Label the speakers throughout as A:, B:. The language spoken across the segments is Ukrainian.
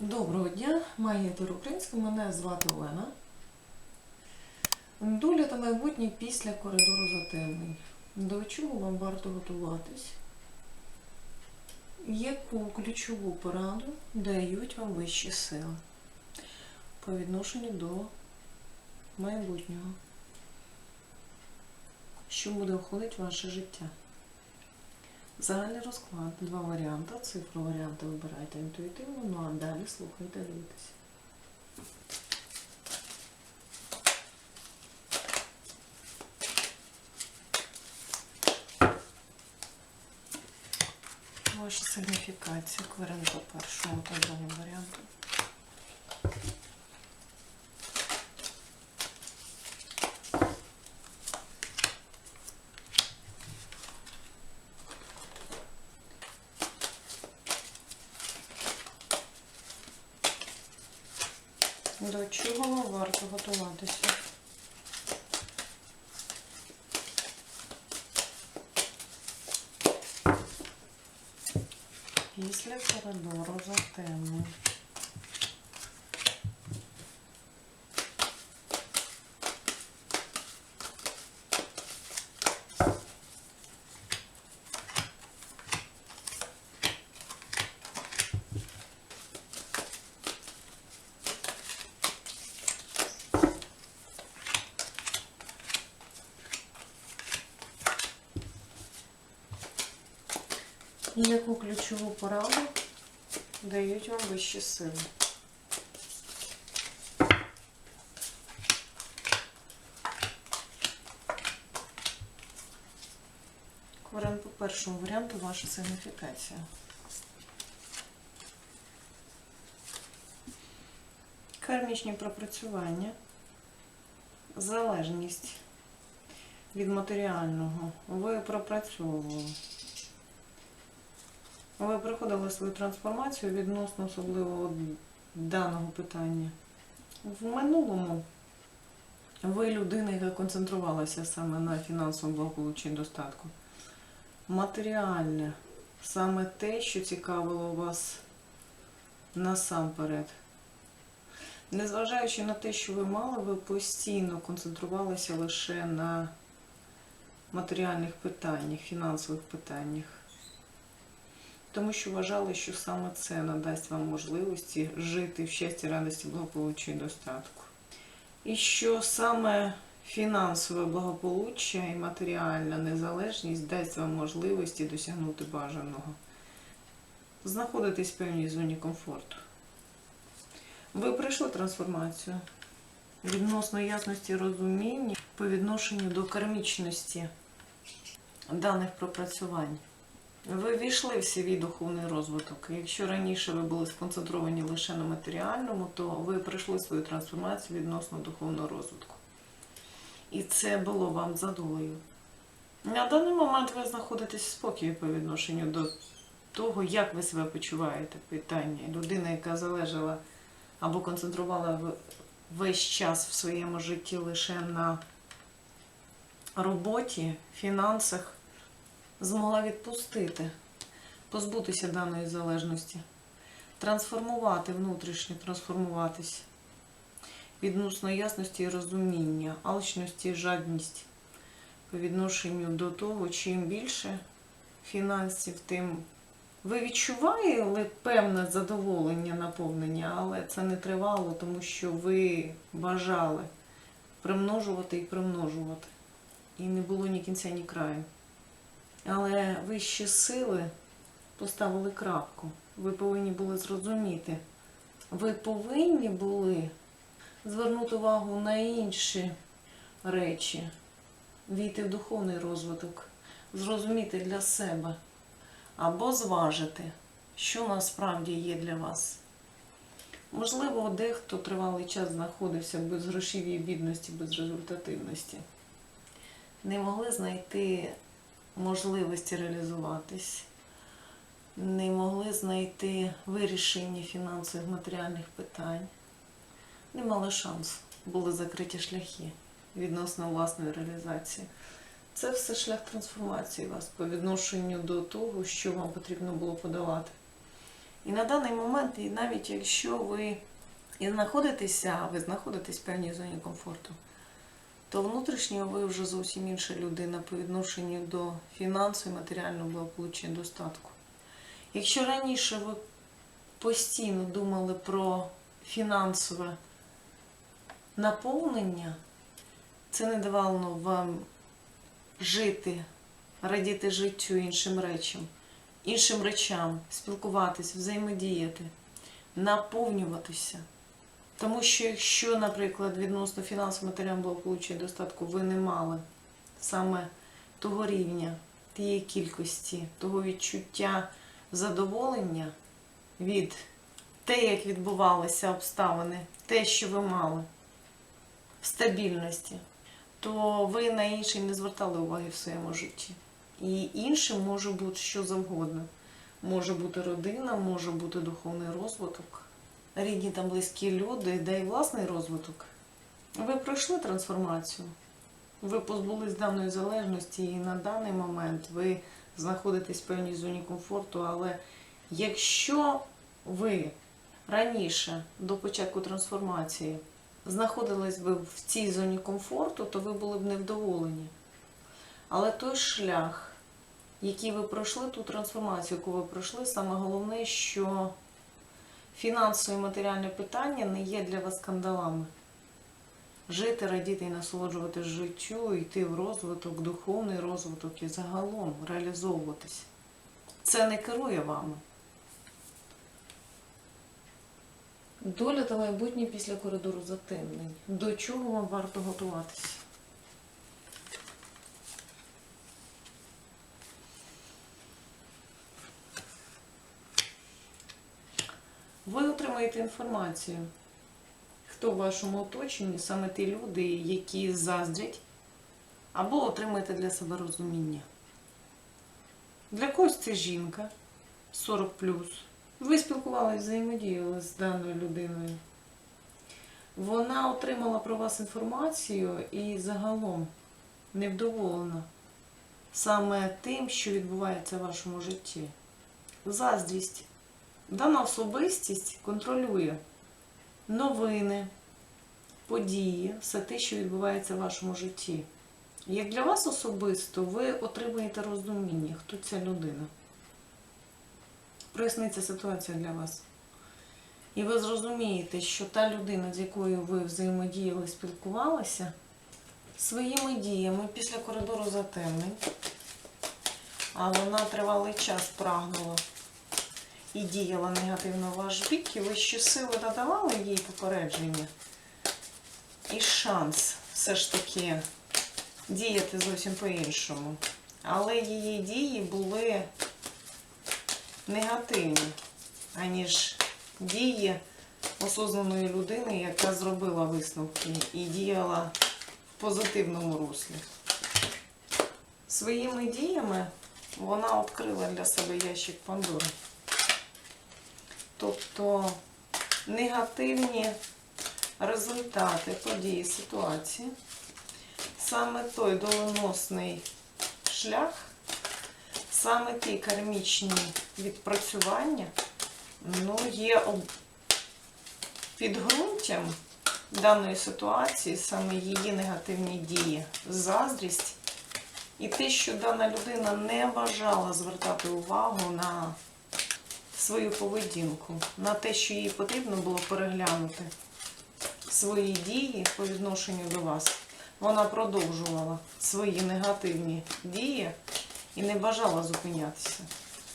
A: Доброго дня, магітер українська, мене звати Олена. Доля та майбутнє після коридору затемнень. До чого вам варто готуватись? Яку ключову пораду дають вам вищі сили по відношенню до майбутнього? Що буде входити в ваше життя? Загальний розклад, два варіанти. Цифру варіанти вибирайте інтуїтивно, ну а далі слухайте, дивитися. Ваша сигніфікація кварен по першому та другому варіанту. До чого готуватися? Після коридору затемнень. Яку ключову пораду дають вам вищі сили? Кварен по першому варіанту ваша сигніфікація. Кармічні пропрацювання, залежність від матеріального ви пропрацьовували. Ви проходили свою трансформацію відносно особливо даного питання. В минулому ви людина, яка концентрувалася саме на фінансовому благополуччі достатку. Матеріальне саме те, що цікавило вас насамперед. Незважаючи на те, що ви мали, ви постійно концентрувалися лише на матеріальних питаннях, фінансових питаннях тому що вважали, що саме це надасть вам можливості жити в щасті, радості, благополуччя і достатку. І що саме фінансове благополуччя і матеріальна незалежність дасть вам можливості досягнути бажаного, знаходитись в певній зоні комфорту. Ви пройшли трансформацію відносно ясності розуміння по відношенню до кармічності даних пропрацювань. Ви війшли в свій духовний розвиток. Якщо раніше ви були сконцентровані лише на матеріальному, то ви пройшли свою трансформацію відносно духовного розвитку. І це було вам за. На даний момент ви знаходитесь в спокій по відношенню до того, як ви себе почуваєте. Питання. Людина, яка залежала або концентрувала весь час в своєму житті лише на роботі, фінансах змогла відпустити, позбутися даної залежності, трансформувати внутрішньо, трансформуватись відносно ясності і розуміння, алчності і жадність по відношенню до того, чим більше фінансів, тим ви відчували певне задоволення, наповнення, але це не тривало, тому що ви бажали примножувати і примножувати. І не було ні кінця, ні краю. Але вищі сили поставили крапку. Ви повинні були зрозуміти. Ви повинні були звернути увагу на інші речі, війти в духовний розвиток, зрозуміти для себе або зважити, що насправді є для вас. Можливо, дехто тривалий час знаходився без грошовій бідності, без результативності. Не могли знайти можливості реалізуватись, не могли знайти вирішення фінансових матеріальних питань, не мали шансу, були закриті шляхи відносно власної реалізації. Це все шлях трансформації вас по відношенню до того, що вам потрібно було подавати. І на даний момент, і навіть якщо ви і знаходитеся, ви знаходитесь в певній зоні комфорту, то внутрішньо ви вже зовсім інша людина по відношенню до фінансу і матеріального благополуччя достатку. Якщо раніше ви постійно думали про фінансове наповнення, це не давало вам жити, радіти життю іншим речам, іншим речам, спілкуватися, взаємодіяти, наповнюватися. Тому що якщо, наприклад, відносно фінансового матеріального благополуччя і достатку ви не мали саме того рівня, тієї кількості, того відчуття задоволення від те, як відбувалися обставини, те, що ви мали в стабільності, то ви на інший не звертали уваги в своєму житті. І іншим може бути що завгодно. Може бути родина, може бути духовний розвиток, рідні та близькі люди, де й власний розвиток. Ви пройшли трансформацію, ви позбулись даної залежності, і на даний момент ви знаходитесь в певній зоні комфорту, але якщо ви раніше до початку трансформації знаходились би в цій зоні комфорту, то ви були б невдоволені. Але той шлях, який ви пройшли, ту трансформацію, яку ви пройшли, саме головне, що фінансове і матеріальне питання не є для вас скандалами. Жити, радіти і насолоджуватись життю, йти в розвиток, духовний розвиток і загалом реалізовуватись. Це не керує вами. Доля та майбутнє після коридору затемнень. До чого вам варто готуватися? Ви отримаєте інформацію, хто в вашому оточенні, саме ті люди, які заздрять, або отримаєте для себе розуміння. Для когось це жінка 40 ви спілкувалися, взаємодіяли з даною людиною. Вона отримала про вас інформацію і загалом невдоволена саме тим, що відбувається в вашому житті. Заздрість. Дана особистість контролює новини, події, все те, що відбувається в вашому житті. Як для вас особисто, ви отримуєте розуміння, хто ця людина проясниться ситуація для вас. І ви зрозумієте, що та людина, з якою ви взаємодіяли, спілкувалися, своїми діями після коридору затемнень, а вона тривалий час прагнула і діяла негативно ваш бік, і ви ще сили надавали їй попередження. І шанс все ж таки діяти зовсім по-іншому. Але її дії були негативні, аніж дії осознаної людини, яка зробила висновки і діяла в позитивному руслі. Своїми діями вона відкрила для себе ящик Пандори. Тобто негативні результати події ситуації, саме той доленосний шлях, саме ті кармічні відпрацювання ну, є підґрунтям даної ситуації саме її негативні дії, заздрість. І те, що дана людина не бажала звертати увагу на свою поведінку, на те, що їй потрібно було переглянути свої дії по відношенню до вас. Вона продовжувала свої негативні дії і не бажала зупинятися.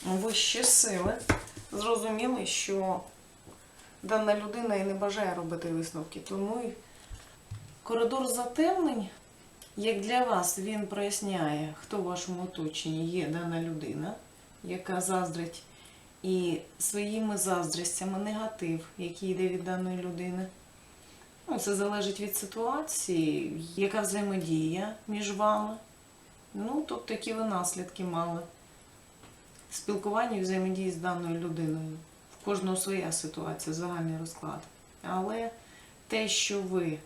A: Вищі сили зрозуміли, що дана людина і не бажає робити висновки. Тому й коридор затемнень, як для вас, він проясняє, хто в вашому оточенні є дана людина, яка заздрить і своїми заздрістями негатив, який йде від даної людини. Ну, це залежить від ситуації, яка взаємодія між вами. Ну, тобто, які ви наслідки мали спілкування і взаємодії з даною людиною. В кожного своя ситуація, загальний розклад. Але те, що ви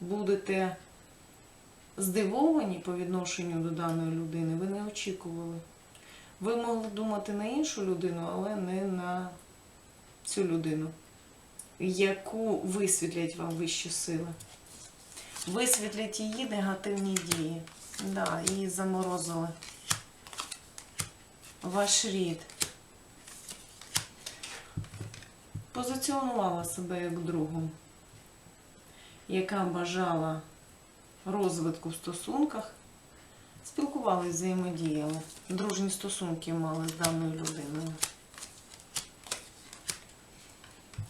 A: будете здивовані по відношенню до даної людини, ви не очікували. Ви могли думати на іншу людину, але не на цю людину, яку висвітлять вам вищі сили. Висвітлять її негативні дії. Да, її заморозили. Ваш рід. Позиціонувала себе як другу, яка бажала розвитку в стосунках, спілкувалися, взаємодіяли, дружні стосунки мали з даною людиною.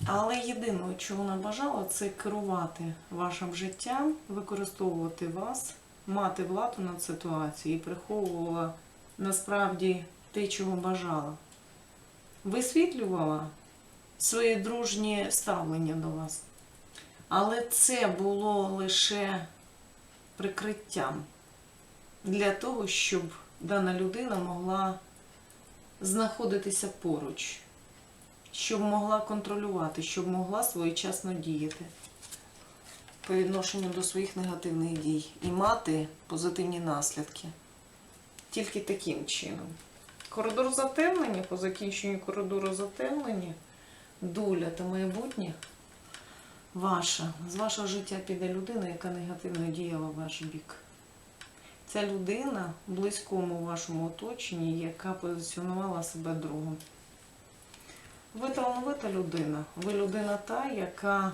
A: Але єдине, що вона бажала, це керувати вашим життям, використовувати вас, мати владу над ситуацією і приховувала насправді те, чого бажала. Висвітлювала своє дружнє ставлення до вас. Але це було лише прикриттям для того, щоб дана людина могла знаходитися поруч, щоб могла контролювати, щоб могла своєчасно діяти по відношенню до своїх негативних дій і мати позитивні наслідки. Тільки таким чином. Коридор затемнення, по закінченню коридору затемнення, доля та майбутнє ваша. З вашого життя піде людина, яка негативно діяла в ваш бік. Ця людина в близькому вашому оточенні, яка позиціонувала себе другом. Ви талановита людина. Ви людина та, яка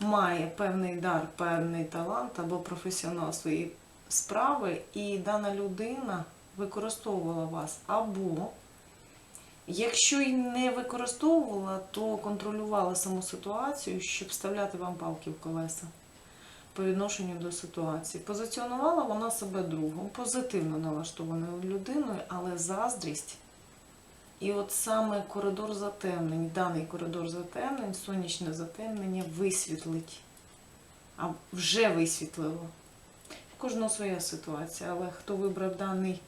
A: має певний дар, певний талант або професіонал своєї справи, і дана людина використовувала вас. Або, якщо й не використовувала, то контролювала саму ситуацію, щоб вставляти вам палки в колеса по відношенню до ситуації. Позиціонувала вона себе другом, позитивно налаштованою людиною, але заздрість. І от саме коридор затемнень, даний коридор затемнень, сонячне затемнення висвітлить, а вже висвітлило. Кожного своя ситуація, але хто вибрав даний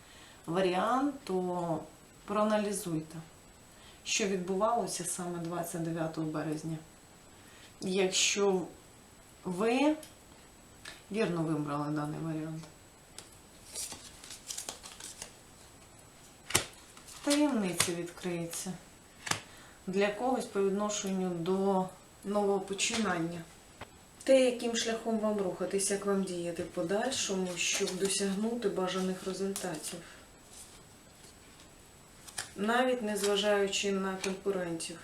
A: варіант, то проаналізуйте, що відбувалося саме 29 березня. Якщо ви вірно вибрали даний варіант. Таємниця відкриється для когось по відношенню до нового починання. Те, яким шляхом вам рухатись, як вам діяти подальшому, щоб досягнути бажаних результатів. Навіть незважаючи на конкурентів,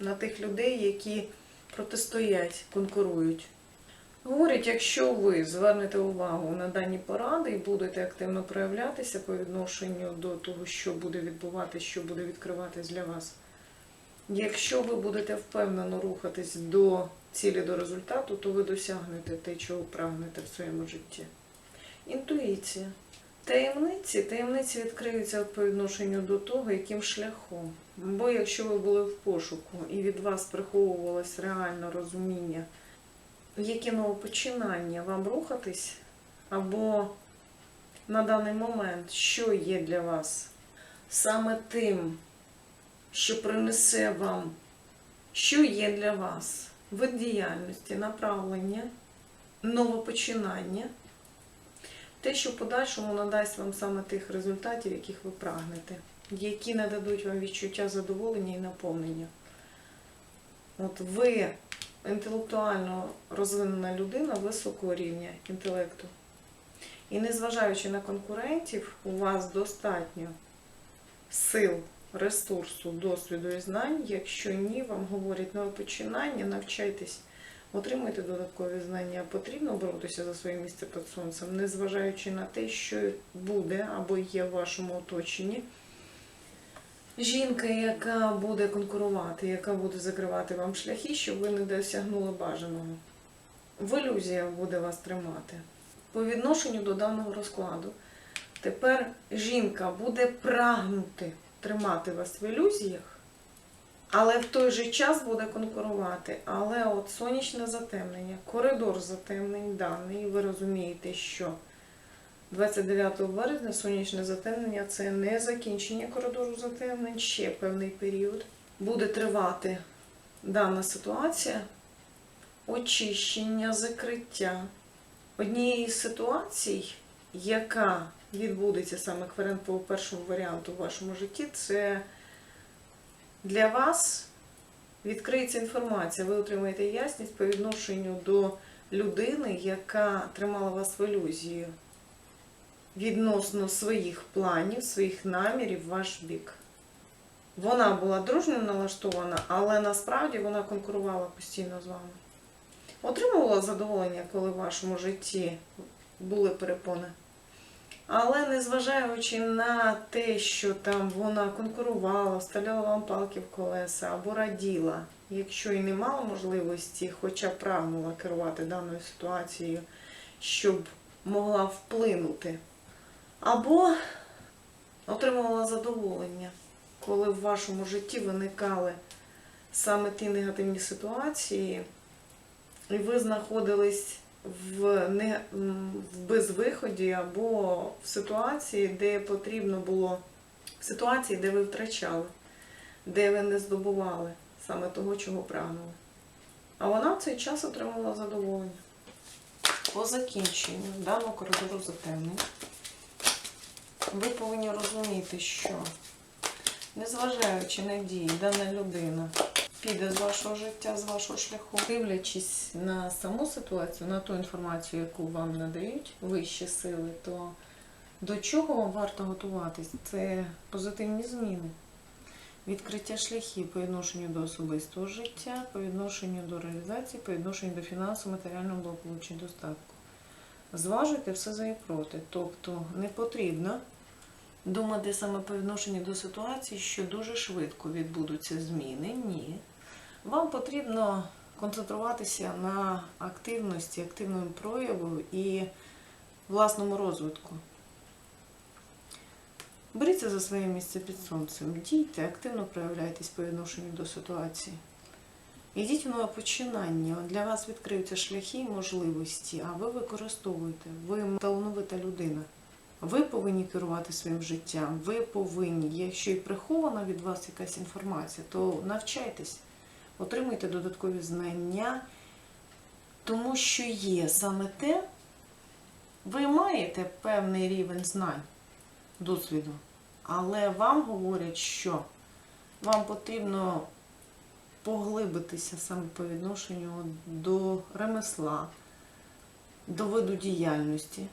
A: на тих людей, які протистоять, конкурують. Говорять, якщо ви звернете увагу на дані поради і будете активно проявлятися по відношенню до того, що буде відбуватися, що буде відкриватись для вас. Якщо ви будете впевнено рухатись до цілі, до результату, то ви досягнете те, чого прагнете в своєму житті. Інтуїція. Таємниці, таємниці відкриються по відношенню до того, яким шляхом. Бо якщо ви були в пошуку і від вас приховувалось реально розуміння, яке новопочинання? Вам рухатись, або на даний момент, що є для вас саме тим, що принесе вам, що є для вас вид діяльності, направлення, новопочинання, те, що в подальшому надасть вам саме тих результатів, яких ви прагнете, які нададуть вам відчуття задоволення і наповнення. От ви інтелектуально розвинена людина високого рівня інтелекту. І незважаючи на конкурентів, у вас достатньо сил, ресурсу, досвіду і знань. Якщо ні, вам говорять нове починання, навчайтесь, отримуйте додаткові знання. Потрібно боротися за своє місце під сонцем, незважаючи на те, що буде або є в вашому оточенні. Жінка, яка буде конкурувати, яка буде закривати вам шляхи, щоб ви не досягнули бажаного. В ілюзіях буде вас тримати. По відношенню до даного розкладу. Тепер жінка буде прагнути тримати вас в ілюзіях, але в той же час буде конкурувати. Але от сонячне затемнення, коридор затемнень даний, ви розумієте, що 29 березня сонячне затемнення це не закінчення коридору затемнень, ще певний період. Буде тривати дана ситуація, очищення, закриття. Однієї з ситуацій, яка відбудеться саме кварент по першому варіанту в вашому житті, це для вас Відкриється інформація, ви отримаєте ясність по відношенню до людини, яка тримала вас в ілюзії відносно своїх планів, своїх намірів в ваш бік. Вона була дружньо налаштована, але насправді вона конкурувала постійно з вами. Отримувала задоволення, коли в вашому житті були перепони. Але незважаючи на те, що там вона конкурувала, вставляла вам палки в колеса або раділа, якщо і не мала можливості, хоча прагнула керувати даною ситуацією, щоб могла вплинути, або отримувала задоволення, коли в вашому житті виникали саме ті негативні ситуації, і ви знаходились в, не, в безвиході або в ситуації, де потрібно було, в ситуації, де ви втрачали, де ви не здобували саме того, чого прагнули. А вона в цей час отримала задоволення. По закінченню даного коридору затемнень ви повинні розуміти, що незважаючи на дії, дана людина піде з вашого життя, з вашого шляху, дивлячись на саму ситуацію, на ту інформацію, яку вам надають вищі сили, то до чого вам варто готуватись? Це позитивні зміни. Відкриття шляхів по відношенню до особистого життя, по відношенню до реалізації, по відношенню до фінансового, матеріального благополуччя, достатку. Зважуйте все за і проти. Тобто не потрібно думати саме по відношенню до ситуації, що дуже швидко відбудуться зміни. Ні. Вам потрібно концентруватися на активності, активному прояву і власному розвитку. Беріться за своє місце під сонцем, дійте, активно проявляйтесь по відношенню до ситуації. Ідіть в нове починання. Для вас відкриються шляхи і можливості, а ви використовуєте. Ви талановита людина. Ви повинні керувати своїм життям. Ви повинні, якщо і прихована від вас якась інформація, то навчайтесь, отримуйте додаткові знання, тому що є саме те, ви маєте певний рівень знань, досвіду, але вам говорять, що вам потрібно поглибитися саме по відношенню до ремесла, до виду діяльності,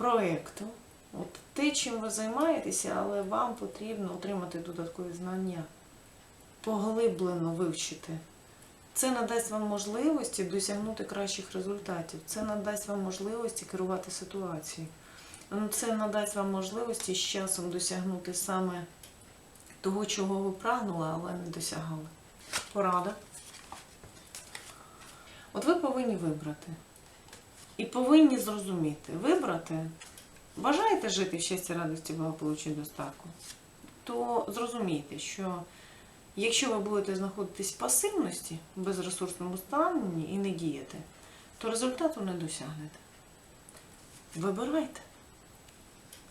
A: проєкту. От те, чим ви займаєтеся, але вам потрібно отримати додаткові знання, поглиблено вивчити. Це надасть вам можливості досягнути кращих результатів. Це надасть вам можливості керувати ситуацією. Це надасть вам можливості з часом досягнути саме того, чого ви прагнули, але не досягали. Порада. От ви повинні вибрати. І повинні зрозуміти, вибрати, бажаєте жити в щасті, радості, благополуччя і достатку, то зрозумійте, що якщо ви будете знаходитись в пасивності, в безресурсному стані і не діяти, то результату не досягнете. Вибирайте.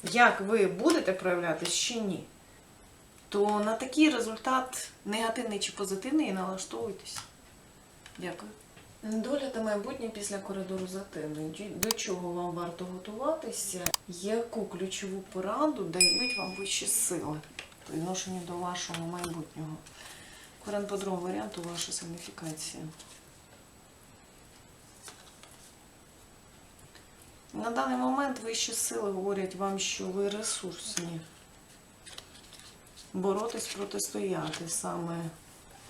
A: Як ви будете проявлятись чи ні, то на такий результат, негативний чи позитивний, і налаштовуйтесь. Дякую. Доля та майбутнє після коридору затемнень. До чого вам варто готуватися? Яку ключову пораду дають вам вищі сили по відношенню до вашого майбутнього? Корен по другому варіанту ваша сигніфікація. На даний момент вищі сили говорять вам, що ви ресурсні. Боротись, протистояти саме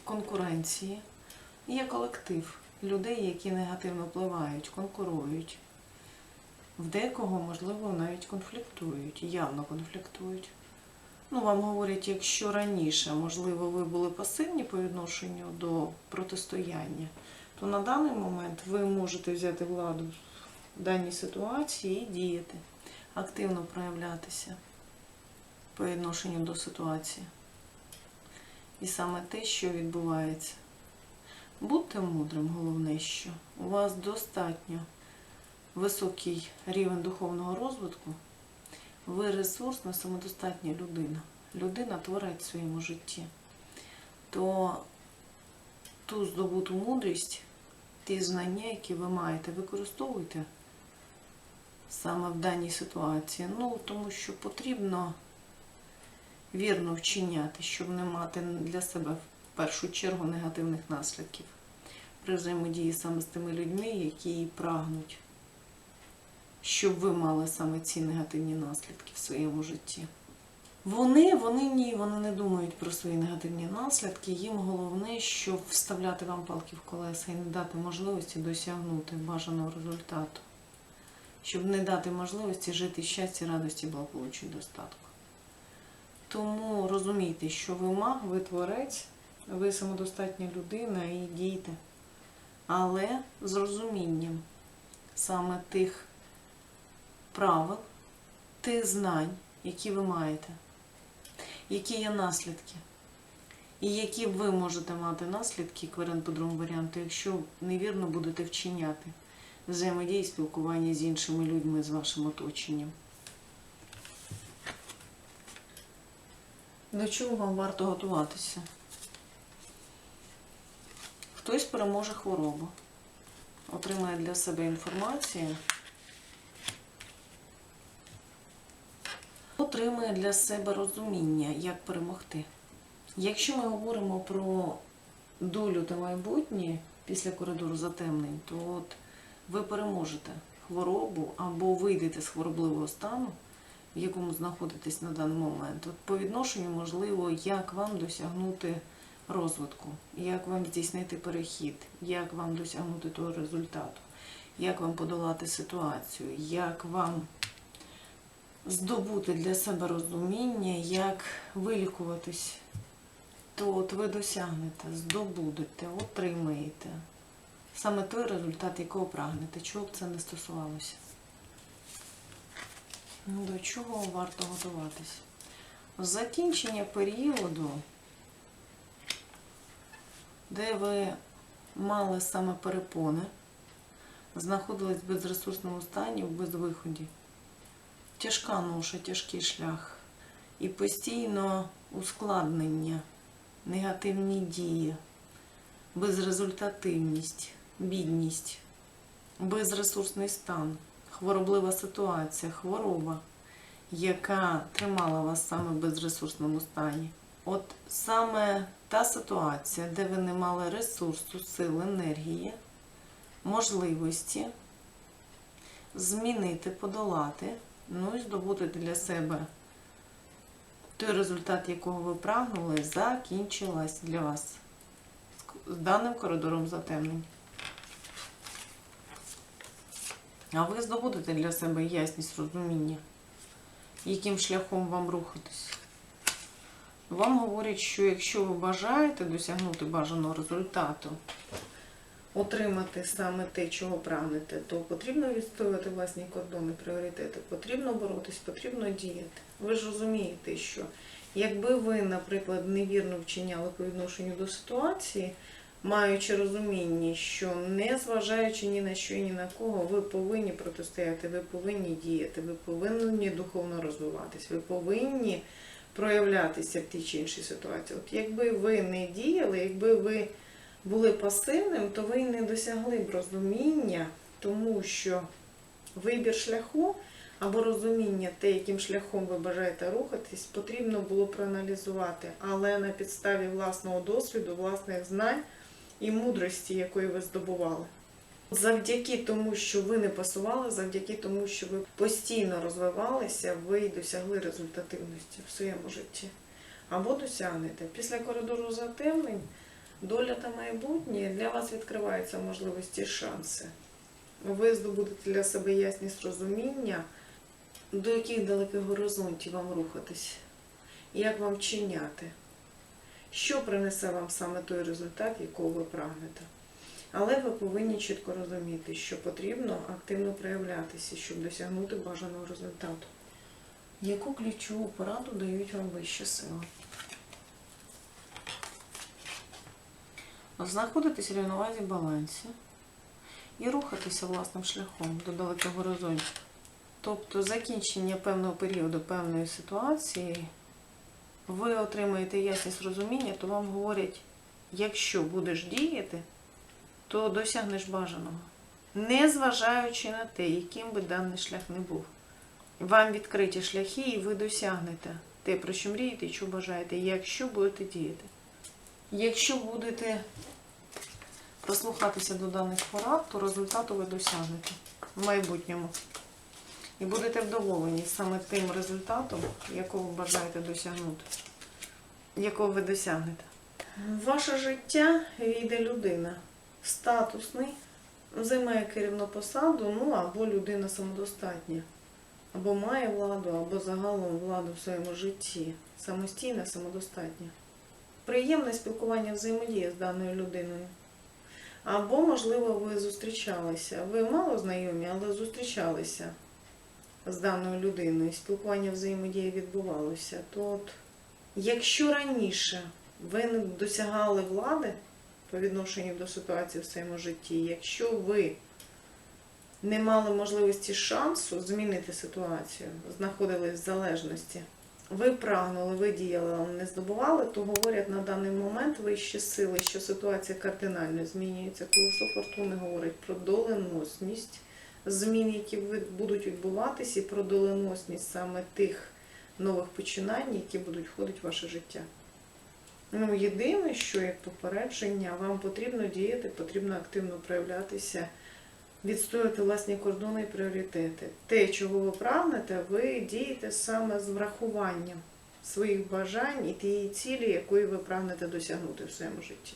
A: конкуренції. Є колектив людей, які негативно впливають, конкурують. В декого, можливо, навіть конфліктують, явно конфліктують. Ну, вам говорять, якщо раніше, можливо, ви були пасивні по відношенню до протистояння, то на даний момент ви можете взяти владу в даній ситуації і діяти, активно проявлятися по відношенню до ситуації. І саме те, що відбувається. Будьте мудрим, головне, що у вас достатньо високий рівень духовного розвитку, ви ресурсна, самодостатня людина. Людина творить в своєму житті. То ту здобуту мудрість, ті знання, які ви маєте, використовуйте саме в даній ситуації. Ну, тому що потрібно вірно вчиняти, щоб не мати для себе першу чергу негативних наслідків при взаємодії саме з тими людьми, які прагнуть, щоб ви мали саме ці негативні наслідки в своєму житті. Вони, вони ні, вони не думають про свої негативні наслідки. Їм головне, щоб вставляти вам палки в колеса і не дати можливості досягнути бажаного результату, щоб не дати можливості жити в щасті, радості, благополуччя і достатку. Тому розумійте, що ви маг, ви творець, ви самодостатня людина і дійте. Але з розумінням саме тих правил, тих знань, які ви маєте, які є наслідки, і які ви можете мати наслідки, як по другому варіанту, якщо невірно будете вчиняти взаємодії, спілкування з іншими людьми, з вашим оточенням. До чого вам варто готуватися? Хтось переможе хворобу, отримає для себе інформацію, отримає для себе розуміння, як перемогти. Якщо ми говоримо про долю та майбутнє після коридору затемнень, то от ви переможете хворобу або вийдете з хворобливого стану, в якому знаходитесь на даний момент. От по відношенню, можливо, як вам досягнути розвитку, як вам здійснити перехід, як вам досягнути того результату, як вам подолати ситуацію, як вам здобути для себе розуміння, як вилікуватись, то от ви досягнете, здобудете, отримаєте. Саме той результат, якого прагнете, чого б це не стосувалося. Ну, До чого варто готуватись? Закінчення періоду, де ви мали саме перепони, знаходились в безресурсному стані, в безвиході. Тяжка ноша, тяжкий шлях. І постійно ускладнення, негативні дії, безрезультативність, бідність, безресурсний стан, хвороблива ситуація, хвороба, яка тримала вас саме в безресурсному стані. От саме та ситуація, де ви не мали ресурсу, сил, енергії, можливості змінити, подолати, ну і здобути для себе той результат, якого ви прагнули, закінчилась для вас з даним коридором затемнень. А ви здобудете для себе ясність розуміння, яким шляхом вам рухатись. Вам говорять, що якщо ви бажаєте досягнути бажаного результату, отримати саме те, чого прагнете, то потрібно відстоювати власні кордони, пріоритети, потрібно боротись, потрібно діяти. Ви ж розумієте, що якби ви, наприклад, невірно вчиняли по відношенню до ситуації, маючи розуміння, що не зважаючи ні на що і ні на кого, ви повинні протистояти, ви повинні діяти, ви повинні духовно розвиватись, ви повинні проявлятися в тій чи іншій ситуації. От якби ви не діяли, якби ви були пасивним, то ви не досягли б розуміння, тому що вибір шляху або розуміння те, яким шляхом ви бажаєте рухатись, потрібно було проаналізувати, але на підставі власного досвіду, власних знань і мудрості, якої ви здобували. Завдяки тому, що ви не пасували, завдяки тому, що ви постійно розвивалися, ви досягли результативності в своєму житті. Або досягнете. Після коридору затемнень доля та майбутнє для вас відкриваються можливості і шанси. Ви здобудете для себе ясність розуміння, до яких далеких горизонтів вам рухатись, як вам чиняти, що принесе вам саме той результат, якого ви прагнете. Але ви повинні чітко розуміти, що потрібно активно проявлятися, щоб досягнути бажаного результату. Яку ключову пораду дають вам вищі сили? Знаходитись в рівновазі балансі і рухатися власним шляхом до далеких горизонтів. Тобто закінчення певного періоду, певної ситуації, ви отримаєте ясність розуміння, то вам говорять, якщо будеш діяти, то досягнеш бажаного. Не зважаючи на те, яким би даний шлях не був. Вам відкриті шляхи, і ви досягнете те, про що мрієте і що бажаєте, якщо будете діяти. Якщо будете прислухатися до даних порад, то результату ви досягнете в майбутньому. І будете вдоволені саме тим результатом, якого ви бажаєте досягнути, якого ви досягнете. Ваше життя війде людина статусний, займає керівну посаду, ну або людина самодостатня, або має владу, або загалом владу в своєму житті. Самостійна, самодостатня. Приємне спілкування взаємодія з даною людиною. Або, можливо, ви зустрічалися. Ви мало знайомі, але зустрічалися з даною людиною, спілкування взаємодії відбувалося. То от, якщо раніше ви не досягали влади по відношенню до ситуації в своєму житті, якщо ви не мали можливості шансу змінити ситуацію, знаходились в залежності, ви прагнули, ви діяли, але не здобували, то говорять на даний момент вищі сили, що ситуація кардинально змінюється. Колесо фортуни говорить про доленосність змін, які будуть відбуватись, і про доленосність саме тих нових починань, які будуть входити в ваше життя. Ну, єдине, що як попередження, вам потрібно діяти, потрібно активно проявлятися, відстоювати власні кордони і пріоритети. Те, чого ви прагнете, ви дієте саме з врахуванням своїх бажань і тієї цілі, якої ви прагнете досягнути в своєму житті.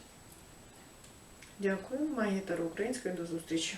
A: Дякую, Магія Таро Української, до зустрічі.